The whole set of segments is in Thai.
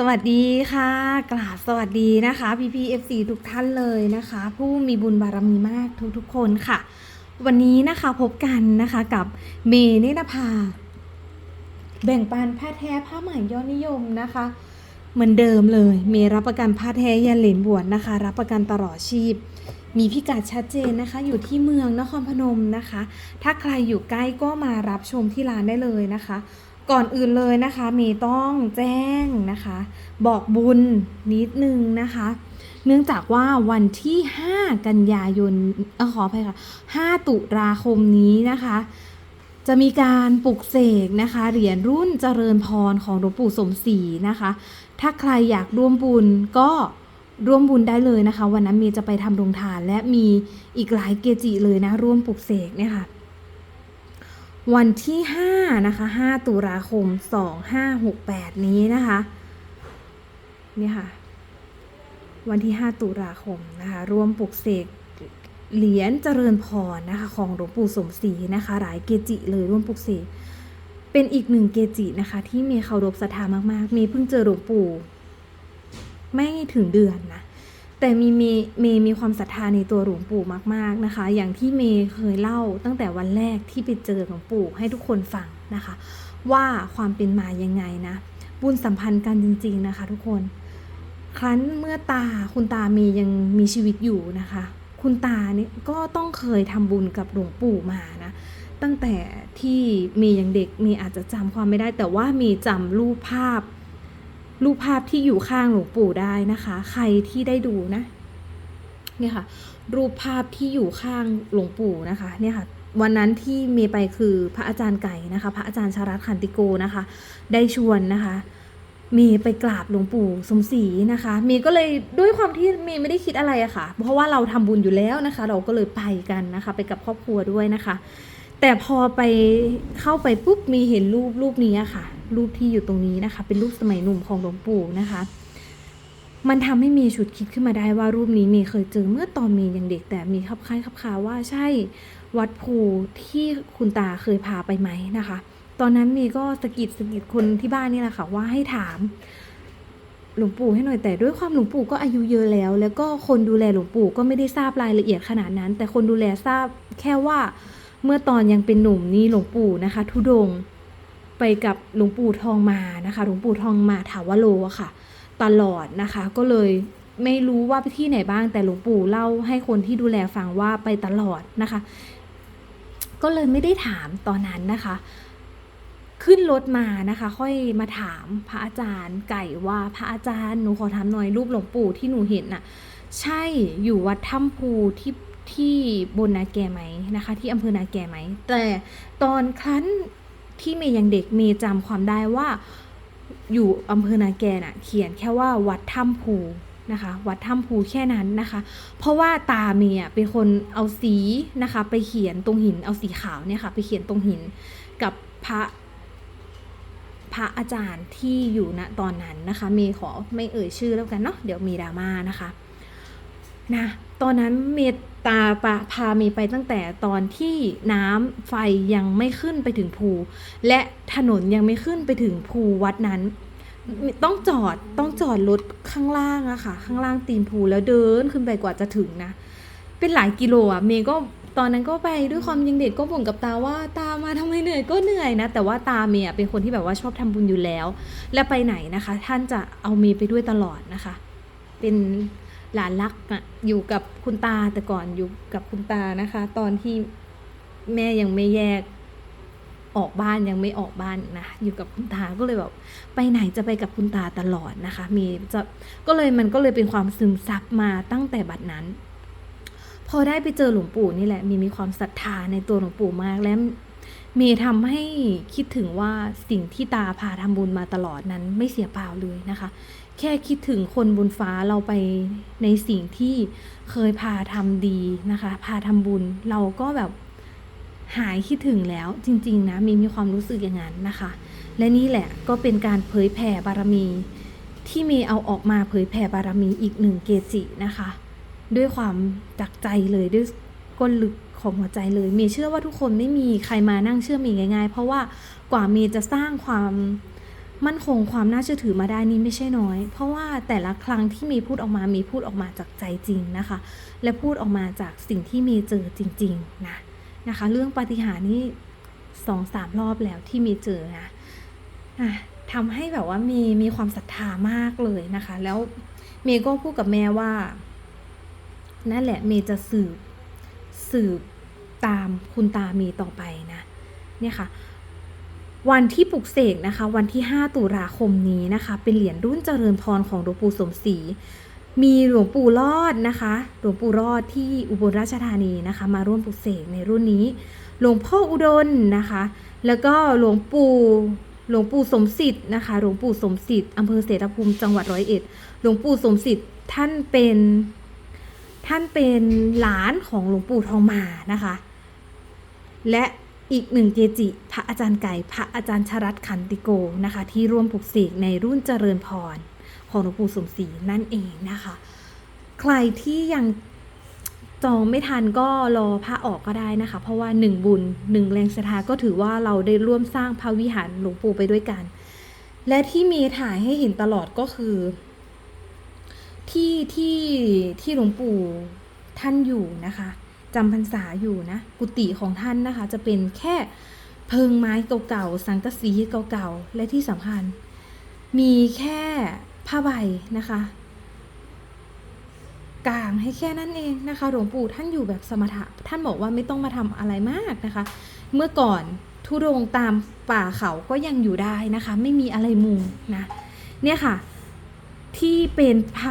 สวัสดีค่ะ กราบสวัสดีนะคะพี่พีเอฟซีทุกท่านเลยนะคะ ผู้มีบุญบารมีมากทุกๆคนค่ะ วันนี้นะคะพบกันนะคะกับเมเนนภา แบ่งปันผ้าแท้ผ้าใหม่ยอดนิยมนะคะ เหมือนเดิมเลยเมรับประกันผ้าแท้ยันเหรียญบวชนะคะ รับประกันตลอดชีพ มีพิกัดชัดเจนนะคะ อยู่ที่เมืองนครพนมนะคะ ถ้าใครอยู่ใกล้ก็มารับชมที่ร้านได้เลยนะคะ ก่อนอื่นเลยนะคะเมย์ต้องแจ้งนะคะ บอกบุญนิดนึงนะคะ เนื่องจากว่าวันที่ 5 กันยายนออขออภัยค่ะ 5 ตุลาคมนี้นะคะ จะมีการปลุกเสกนะคะ เหรียญรุ่นเจริญพรของหลวงปู่สมศรีนะคะ ถ้าใครอยากร่วมบุญก็ร่วมบุญได้เลยนะคะ วันนั้นเมย์จะไปทำโรงทานและมีอีกหลายเกจิเลยนะ ร่วมปลุกเสกเนี่ยค่ะ วันที่5นะคะ5ตุลาคม 2568 นี้นะคะนี่ค่ะ วันที่ 5 ตุลาคมนะคะร่วมปลุกเสกเหรียญเจริญพรนะคะของหลวงปู่สมศรีนะคะ หลายเกจิเลยร่วมปลุกเสกเป็นอีกหนึ่งเกจินะคะ ที่เมย์เคารพศรัทธามากๆ เมย์เพิ่งเจอหลวงปู่ ไม่ถึงเดือนนะ แต่มีเมย์เมย์มีความศรัทธาในตัวหลวงปู่มากๆนะคะ อย่างที่เมย์เคยเล่าตั้งแต่วันแรกที่ไปเจอหลวงปู่ให้ทุกคนฟังนะคะ ว่าความเป็นมายังไงนะ บุญสัมพันธ์กันจริง ๆนะคะ ทุกคน ครั้นเมื่อตาคุณตาเมย์ยังมีชีวิตอยู่นะคะ คุณตาเนี่ยก็ต้องเคยทำบุญกับหลวงปู่มานะตั้งแต่ที่เมย์ยังเด็กเมย์อาจจะจำความไม่ได้ แต่ว่าเมย์จำรูปภาพ รูปภาพที่อยู่ข้างหลวงปู่ได้นะคะ ใครที่ได้ดูนะเนี่ยค่ะ รูปภาพที่อยู่ข้างหลวงปู่นะคะเนี่ยค่ะวันนั้นที่เมย์ไปคือพระอาจารย์ไก่นะคะ พระอาจารย์ชารัตขันติโกนะคะ ได้ชวนนะคะเมย์ไปกราบหลวงปู่สมศรีนะคะเมย์ก็เลยด้วยความที่เมย์ไม่ได้คิดอะไรอะค่ะ เพราะว่าเราทำบุญอยู่แล้วนะคะ เราก็เลยไปกันนะคะ ไปกับครอบครัวด้วยนะคะ แต่พอไปเข้าไปปุ๊บมีเห็นรูปรูปนี้อะค่ะ รูปที่อยู่ตรงนี้นะคะ เป็นรูปสมัยหนุ่มของหลวงปู่นะคะ มันทำให้มย์ฉุดคิดขึ้นมาได้ว่ารูปนี้เมย์เคยเจอเมื่อตอนเมย์ยังเด็ก แต่มีคับคล้ายคับคาว่าใช่วัดภูที่คุณตาเคยพาไปไหมนะคะ ตอนนั้นเมย์ก็สะกิดสะกิดคนที่บ้านนี่แหละค่ะว่าให้ถามหลวงปู่ให้หน่อยแต่ด้วยความหลวงปู่ก็อายุเยอะแล้ว แล้วก็คนดูแลหลวงปู่ก็ไม่ได้ทราบรายละเอียดขนาดนั้น แต่คนดูแลทราบแค่ว่าเมื่อตอนยังเป็นหนุ่มนี่หลวงปู่นะคะ ทุดง ไปกับหลวงปู่ทองมานะคะหลวงปู่ทองมาถาวโลอะค่ะ ตลอดนะคะ ก็เลยไม่รู้ว่าไปที่ไหนบ้างแต่หลวงปู่เล่าให้คนที่ดูแลฟังว่าไปตลอดนะคะ ก็เลยไม่ได้ถามตอนนั้นนะคะ ขึ้นรถมานะคะ ค่อยมาถามพระอาจารย์ ไก่ว่าพระอาจารย์หนูขอถามหน่อยรูปหลวงปู่ที่หนูเห็นน่ะ ใช่อยู่วัดถ้ำภูที่ที่บนนาแกไหมนะคะ ที่อำเภอนาแกไหม แต่ตอนครั้น ที่เมย์ยังเด็กเมย์จำความได้ว่าอยู่อำเภอนาแกน่ะเขียนแค่ว่าวัดถ้ำภูนะคะ วัดถ้ำภูแค่นั้นนะคะ เพราะว่าตาเมย์เป็นคนเอาสีนะคะ ไปเขียนตรงหินเอาสีขาวเนี่ยค่ะ ไปเขียนตรงหินกับพระพระอาจารย์ที่อยู่ณตอนนั้นนะคะ เมย์ขอไม่เอ่ยชื่อแล้วกันเนาะเดี๋ยวมีดราม่านะคะ นะตอนนั้นเมย์ตาปะพาเมย์ไปตั้งแต่ตอนที่น้ำไฟยังไม่ขึ้นไปถึงภู และถนนยังไม่ขึ้นไปถึงภูวัดนั้น ต้องจอดต้องจอดรถข้างล่างอะค่ะ ข้างล่างตีนภูแล้วเดินขึ้นไปกว่าจะถึงนะ เป็นหลายกิโลอะเมย์ก็ตอนนั้นก็ไปด้วยความยังเด็กก็บ่นกับตาว่าตามาทำไมเหนื่อยก็เหนื่อยนะ แต่ว่าตาเมย์เป็นคนที่แบบว่าชอบทำบุญอยู่แล้ว และไปไหนนะคะ ท่านจะเอาเมย์ไปด้วยตลอดนะคะ เป็น หลานรักอะอยู่กับคุณตาแต่ก่อนอยู่กับคุณตานะคะ ตอนที่แม่ยังไม่แยกออกบ้านยังไม่ออกบ้านนะอยู่กับคุณตาก็เลยแบบไปไหนจะไปกับคุณตาตลอดนะคะ มีจะก็เลยมันก็เลยเป็นความซึมซับมาตั้งแต่บัดนั้น พอได้ไปเจอหลวงปู่นี่แหละ มีมีความศรัทธาในตัวหลวงปู่มากและเมย์ทำให้คิดถึงว่าสิ่งที่ตาพาทำบุญมาตลอดนั้นไม่เสียเปล่าเลยนะคะ แค่คิดถึงคนบนฟ้าเราไปในสิ่งที่เคยพาทำดีนะคะ พาทำบุญเราก็แบบหายคิดถึงแล้วจริง ๆ นะมีมีความรู้สึกอย่างนั้นนะคะ และนี่แหละก็เป็นการเผยแผ่บารมี ที่เมย์เอาออกมาเผยแผ่บารมีอีกหนึ่งเกจินะคะ ด้วยความจากใจเลยด้วยก้นลึกของหัวใจเลย เมย์เชื่อว่าทุกคนไม่มีใครมานั่งเชื่อมย์ง่าย ๆ เพราะว่ากว่าเมย์จะสร้างความ มั่นคงความน่าเชื่อถือมาได้นี่ไม่ใช่น้อย เพราะว่าแต่ละครั้งที่มีพูดออกมามีพูดออกมาจากใจจริงนะคะ และพูดออกมาจากสิ่งที่มีเจอจริงๆนะนะคะ เรื่องปาฏิหาริย์นี่สองสามรอบแล้วที่มีเจอนะะทำให้แบบว่ามีมีความศรัทธามากเลยนะคะ แล้วเมย์ก็พูดกับแม่ว่า นั่นแหละเมย์จะสืบสืบตามคุณตามย์ต่อไปนะ เนี่ยค่ะ วันที่ปลุกเสกนะคะ วันที่ 5 ตุลาคมนี้นะคะ เป็นเหรียญรุ่นเจริญพรของหลวงปู่สมศรีมีหลวงปู่รอดนะคะ หลวงปู่รอดที่อุบลราชธานีนะคะ มาร่วมปลุกเสกในรุ่นนี้ หลวงพ่ออุดมนะคะ แล้วก็หลวงปู่หลวงปู่สมศิษย์นะคะ หลวงปู่สมศิษย์อำเภอเศรษฐภูมิจังหวัดร้อยเอ็ด หลวงปู่สมศิษย์ท่านเป็นท่านเป็นหลานของหลวงปู่ทองมานะคะ และ อีกหนึ่งเกจิ พระอาจารย์ไก่ พระอาจารย์ชรัตขันติโกนะคะ ที่ร่วมปลุกเสกในรุ่นเจริญพร ของหลวงปู่สมศรีนั่นเองนะคะ ใครที่ยังจองไม่ทันก็รอพระออกก็ได้นะคะ เพราะว่าหนึ่งบุญหนึ่งแรงศรัทธาก็ถือว่าเราได้ร่วมสร้างพระวิหารหลวงปู่ไปด้วยกัน และที่มีถ่ายให้เห็นตลอดก็คือ ที่ที่ที่หลวงปู่ท่านอยู่นะคะ จำพรรษาอยู่นะ กุฏิของท่านนะคะ จะเป็นแค่เพิงไม้เก่าๆ สังกะสีเก่าๆ และที่สำคัญ มีแค่ผ้าใบนะคะกางให้แค่นั้นเองนะคะ หลวงปู่ท่านอยู่แบบสมถะ ท่านบอกว่าไม่ต้องมาทำอะไรมากนะคะ เมื่อก่อนทุดงตามป่าเขาก็ยังอยู่ได้นะคะ ไม่มีอะไรมุงนะ เนี่ยค่ะ ที่เป็นพระ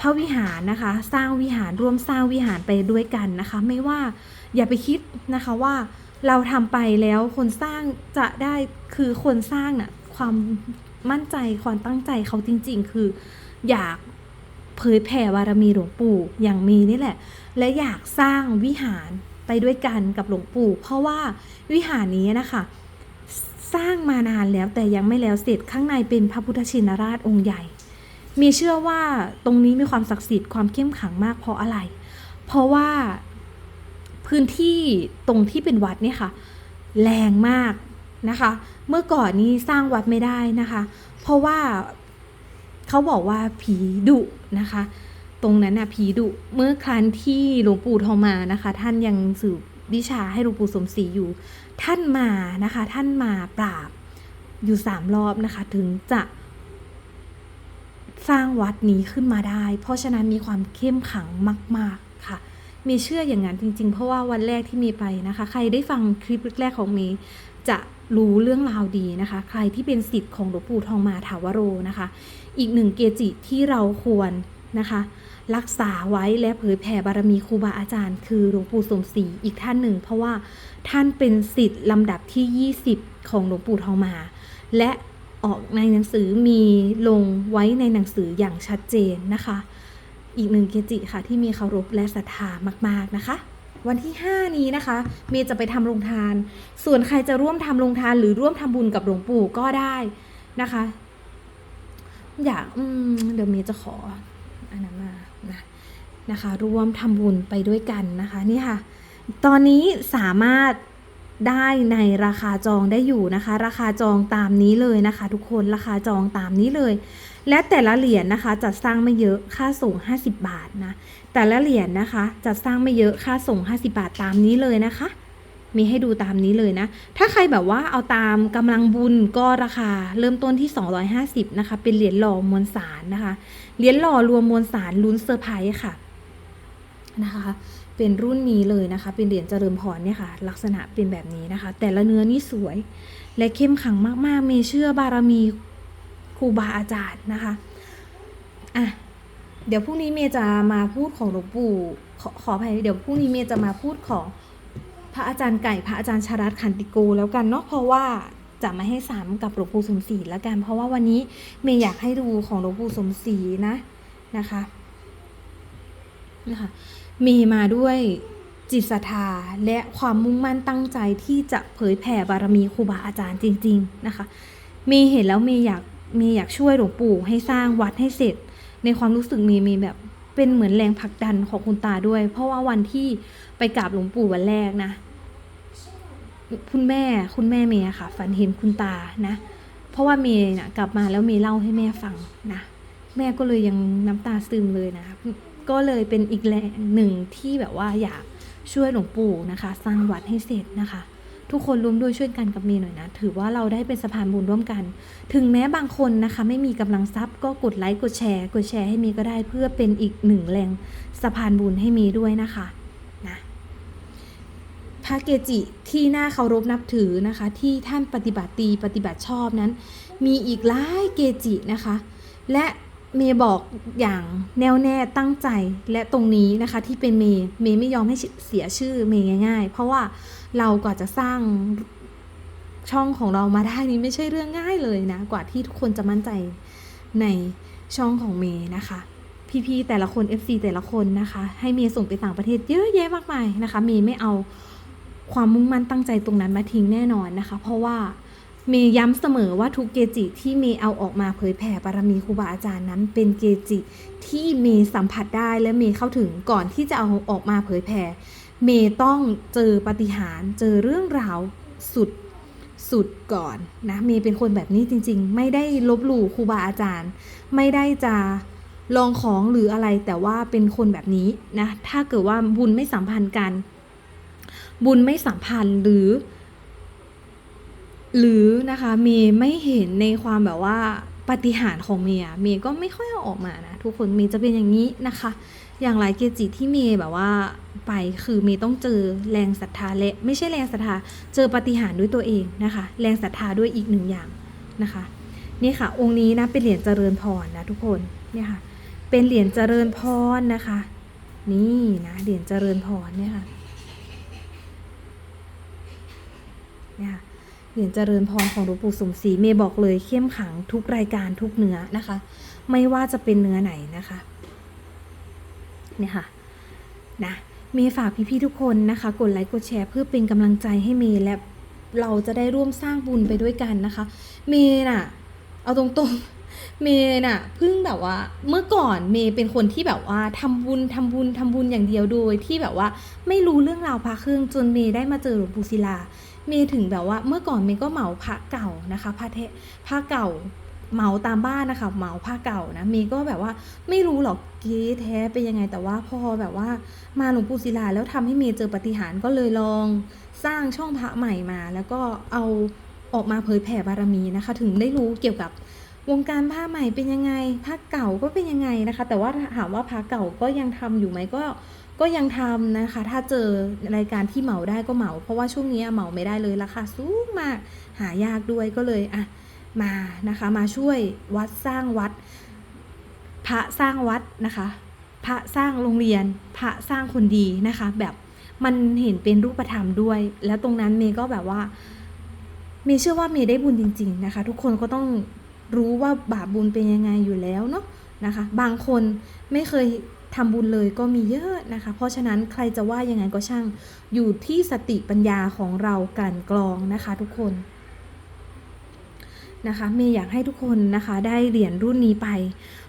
พระวิหารนะคะ สร้างวิหารร่วมสร้างวิหารไปด้วยกันนะคะ ไม่ว่าอย่าไปคิดนะคะว่าเราทำไปแล้วคนสร้างจะได้คือคนสร้างน่ะความมั่นใจความตั้งใจเขาจริง ๆ คืออยากเผยแผ่บารมีหลวงปู่อย่างมีนี่แหละ และอยากสร้างวิหารไปด้วยกันกับหลวงปู่ เพราะว่าวิหารนี้นะคะ สร้างมานานแล้วแต่ยังไม่แล้วเสร็จข้างในเป็นพระพุทธชินราชองค์ใหญ่ มีเชื่อว่าตรงนี้มีความศักดิ์สิทธิ์ความเข้มขังมากเพราะอะไร เพราะว่าพื้นที่ตรงที่เป็นวัดเนี่ยค่ะ แรงมากนะคะ เมื่อก่อนนี้สร้างวัดไม่ได้นะคะ เพราะว่าเขาบอกว่าผีดุนะคะ ตรงนั้นน่ะผีดุเมื่อครั้นที่หลวงปู่ทองมานะคะ ท่านยังสืบวิชาให้หลวงปู่สมศรีอยู่ ท่านมานะคะ ท่านมาปราบอยู่สามรอบนะคะ ถึงจะ สร้างวัดนี้ขึ้นมาได้ เพราะฉะนั้นมีความเข้มขังมาก ๆ ค่ะ มีเชื่ออย่างนั้นจริง ๆ เพราะว่าวันแรกที่มีไปนะคะ ใครได้ฟังคลิปแรกของเมย์จะรู้เรื่องราวดีนะคะ ใครที่เป็นสิทธิ์ของหลวงปู่ทองมาถาวโรนะคะ อีกหนึ่งเกจิที่เราควรนะคะ รักษาไว้และเผยแผ่บารมีครูบาอาจารย์ คือหลวงปู่สมศรีอีกท่านหนึ่ง เพราะว่าท่านเป็นสิทธิ์ลำดับที่ 20 ของหลวงปู่ทองมา และ ออกในหนังสือมีลงไว้ในหนังสืออย่างชัดเจนนะคะ อีกหนึ่งเกจิค่ะที่มีเคารพและศรัทธามากๆนะคะ วันที่ 5 นี้นะคะ เมย์จะไปทำโรงทาน ส่วนใครจะร่วมทำโรงทานหรือร่วมทำบุญกับหลวงปู่ก็ได้นะคะ อยากเดี๋ยวเมย์จะขออันนั้นมานะนะคะ ร่วมทำบุญไปด้วยกันนะคะ นี่ค่ะ ตอนนี้สามารถ ได้ในราคาจองได้อยู่นะคะ ราคาจองตามนี้เลยนะคะ ทุกคนราคาจองตามนี้เลย และแต่ละเหรียญนะคะจัดสร้างไม่เยอะค่าส่ง 50 บาทนะแต่ละเหรียญนะคะจัดสร้างไม่เยอะค่าส่ง 50 บาทตามนี้เลยนะคะ มีให้ดูตามนี้เลยนะ ถ้าใครแบบว่าเอาตามกำลังบุญก็ราคาเริ่มต้นที่ 250นะคะเป็นเหรียญหล่อมวลสารนะคะเหรียญหล่อรวมมวลสารลุ้นเซอร์ไพรส์ค่ะนะคะ เป็นรุ่นนี้เลยนะคะ เป็นเหรียญเจริญพรเนี่ยค่ะ ลักษณะเป็นแบบนี้นะคะ แต่ละเนื้อนี่สวยและเข้มขังมากๆ เมเชื่อบารมีครูบาอาจารย์นะคะอะเดี๋ยวพรุ่งนี้เมย์จะมาพูดของหลวงปู่ขอขออภัยเดี๋ยวพรุ่งนี้เมย์จะมาพูดของพระอาจารย์ไก่พระอาจารย์ชารัตขันติโกแล้วกันเนาะเพราะว่าจะไม่ให้ซ้ำกับหลวงปู่สมศรีแล้วกัน เพราะว่าวันนี้เมย์อยากให้ดูของหลวงปู่สมศรีนะนะคะนะคะ มีมาด้วยจิตศรัทธาและความมุ่งมั่นตั้งใจที่จะเผยแผ่บารมีครูบาอาจารย์จริง ๆนะคะมย์เห็นแล้วมย์อยากมย์อยากช่วยหลวงปู่ให้สร้างวัดให้เสร็จ ในความรู้สึกมย์เมย์แบบเป็นเหมือนแรงผลักดันของคุณตาด้วย เพราะว่าวันที่ไปกราบหลวงปู่วันแรกนะ คุณแม่คุณแม่เมย์อะค่ะ ฝันเห็นคุณตานะ เพราะว่าเมย์นะกลับมาแล้วเมย์เล่าให้แม่ฟังนะ แม่ก็เลยยังน้ำตาซึมเลยนะ ก็เลยเป็นอีกแรงหนึ่งที่แบบว่าอยากช่วยหลวงปู่นะคะ สร้างวัดให้เสร็จนะคะ ทุกคนร่วมด้วยช่วยกันกับเมย์หน่อยนะ ถือว่าเราได้เป็นสะพานบุญร่วมกัน ถึงแม้บางคนนะคะ ไม่มีกำลังทรัพย์ก็กดไลค์กดแชร์ กดแชร์ให้เมย์ก็ได้เพื่อเป็นอีกหนึ่งแรงสะพานบุญให้เมย์ด้วยนะคะนะพระเกจิที่น่าเคารพนับถือนะคะ ที่ท่านปฏิบัติดีปฏิบัติชอบนั้น มีอีกหลายเกจินะคะ และ เมย์บอกอย่างแน่วแน่ตั้งใจและตรงนี้นะคะที่เป็นเมย์เมย์ไม่ยอมให้เสียชื่อเมย์ง่าย ๆ เพราะว่าเรากว่าจะสร้างช่องของเรามาได้นี้ไม่ใช่เรื่องง่ายเลยนะ กว่าที่ทุกคนจะมั่นใจในช่องของเมย์นะคะ พี่ๆแต่ละคน FC แต่ละคนนะคะ ให้เมย์ส่งไปต่างประเทศเยอะแยะมากมายนะคะ เมย์ไม่เอาความมุ่งมั่นตั้งใจตรงนั้นมาทิ้งแน่นอนนะคะ เพราะว่า เมย์ย้ำเสมอว่าทุกเกจิที่เมย์เอาออกมาเผยแผ่บารมีครูบาอาจารย์นั้น เป็นเกจิที่เมย์สัมผัสได้และเมย์เข้าถึงก่อนที่จะเอาออกมาเผยแผ่เมย์ต้องเจอปฏิหารเจอเรื่องราวสุดสุดก่อนนะเมย์เป็นคนแบบนี้จริง ๆ ไม่ได้ลบหลู่ครูบาอาจารย์ ไม่ได้จะลองของหรืออะไรแต่ว่าเป็นคนแบบนี้นะถ้าเกิดว่าบุญไม่สัมพันธ์กัน บุญไม่สัมพันธ์หรือ หรือนะคะเมย์ไม่เห็นในความแบบว่าปฏิหารของเมย์เมย์ก็ไม่ค่อยเอาออกมานะทุกคนเมย์จะเป็นอย่างนี้นะคะ อย่างหลายเกจิที่เมย์แบบว่าไปคือเมย์ต้องเจอแรงศรัทธาและไม่ใช่แรงศรัทธาเจอปฏิหารด้วยตัวเองนะคะ แรงศรัทธาด้วยอีกหนึ่งอย่างนะคะนี่ค่ะ องค์นี้นะเป็นเหรียญเจริญพรนะทุกคนเนี่ยค่ะ เป็นเหรียญเจริญพรนะคะ นี่นะเหรียญเจริญพรเนี่ยค่ะเนี่ยค่ะ เหรียญเจริญพรของหลวงปู่สมศรีเมย์บอกเลยเข้มขังทุกรายการทุกเนื้อนะคะ ไม่ว่าจะเป็นเนื้อไหนนะคะเนี่ยค่ะนะเมย์ฝากพี่ๆทุกคนนะคะ กดไลค์กดแชร์เพื่อเป็นกำลังใจให้เมย์และเราจะได้ร่วมสร้างบุญไปด้วยกันนะคะ เมย์น่ะ เอาตรงๆ เมย์น่ะเพิ่งแบบว่าเมื่อก่อนเมย์เป็นคนที่แบบว่าทำบุญทำบุญทำบุญอย่างเดียวโดยที่แบบว่าไม่รู้เรื่องราวพระเครื่องจนเมย์ได้มาเจอหลวงปู่ศิลา เมย์ถึงแบบว่าเมื่อก่อนเมย์ก็เหมาพระเก่านะคะพระเทพระเก่าเหมาตามบ้านนะคะเหมาผ้าเก่านะเมย์ก็แบบว่าไม่รู้หรอกเก๊แท้เป็นยังไงแต่ว่าพอแบบว่ามาหลวงปู่ศิลาแล้วทำให้เมย์เจอปฏิหารก็เลยลองสร้างช่องพระใหม่มา แล้วก็เอาออกมาเผยแผ่บารมีนะคะ ถึงได้รู้เกี่ยวกับ วงการผ้าใหม่เป็นยังไงผ้าเก่าก็เป็นยังไงนะคะ แต่ว่าถามว่าผ้าเก่าก็ยังทำอยู่ไหมก็ก็ยังทำนะคะ ถ้าเจอรายการที่เหมาได้ก็เหมา เพราะว่าช่วงนี้เหมาไม่ได้เลยราคาสูงมากหายากด้วยก็เลยอะมานะคะมาช่วยวัดสร้างวัด พระสร้างวัดนะคะ พระสร้างโรงเรียน พระสร้างคนดีนะคะ แบบมันเห็นเป็นรูปธรรมด้วย แล้วตรงนั้นเมย์ก็แบบว่า เมย์เชื่อว่าเมย์ได้บุญจริง ๆ นะคะ ทุกคนก็ต้อง รู้ว่าบาปบุญเป็นยังไงอยู่แล้วเนาะนะคะ บางคนไม่เคยทำบุญเลยก็มีเยอะนะคะ เพราะฉะนั้นใครจะว่ายังไงก็ช่าง อยู่ที่สติปัญญาของเรากันกรองนะคะทุกคนนะคะเมย์อยากให้ทุกคนนะคะได้เหรียญรุ่นนี้ไป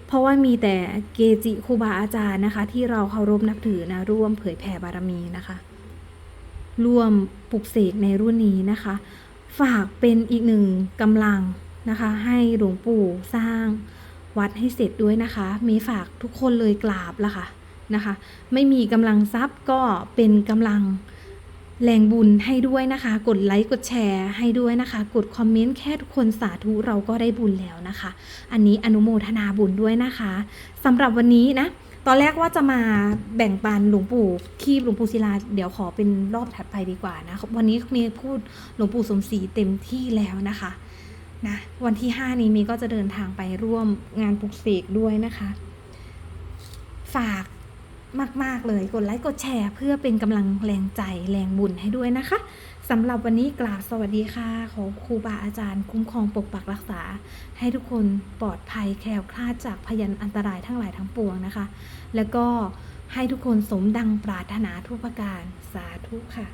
เพราะว่ามีแต่เกจิครูบาอาจารย์นะคะ ที่เราเคารพนับถือนะร่วมเผยแผ่บารมีนะคะ ร่วมปลุกเสกในรุ่นนี้นะคะ ฝากเป็นอีกหนึ่งกำลัง นะคะ ให้หลวงปู่สร้างวัดให้เสร็จด้วยนะคะ มีฝากทุกคนเลยกราบละค่ะนะคะ ไม่มีกำลังทรัพย์ก็เป็นกำลังแรงบุญให้ด้วยนะคะ กดไลค์กดแชร์ให้ด้วยนะคะ กดคอมเมนต์แค่ทุกคนสาธุเราก็ได้บุญแล้วนะคะ อันนี้อนุโมทนาบุญด้วยนะคะสำหรับวันนี้นะตอนแรกว่าจะมาแบ่งปันหลวงปู่คีบหลวงปู่ศิลาเดี๋ยวขอเป็นรอบถัดไปดีกว่านะวันนี้เมย์พูดหลวงปู่สมศรีเต็มที่แล้วนะคะ นะวันที่ 5 นี้มย์ก็จะเดินทางไปร่วมงานปลุกเสกด้วยนะคะ ฝากมาก ๆ เลยกดไลค์กดแชร์เพื่อเป็นกำลังแรงใจแรงบุญให้ด้วยนะคะสำหรับวันนี้กราบสวัสดีค่ะ ขอครูบาอาจารย์ คุ้มครองปกปักรักษา ให้ทุกคนปลอดภัยแคล้วคลาดจากพยันอันตรายทั้งหลายทั้งปวงนะคะ แล้วก็ให้ทุกคนสมดังปรารถนาทุกประการสาธุค่ะ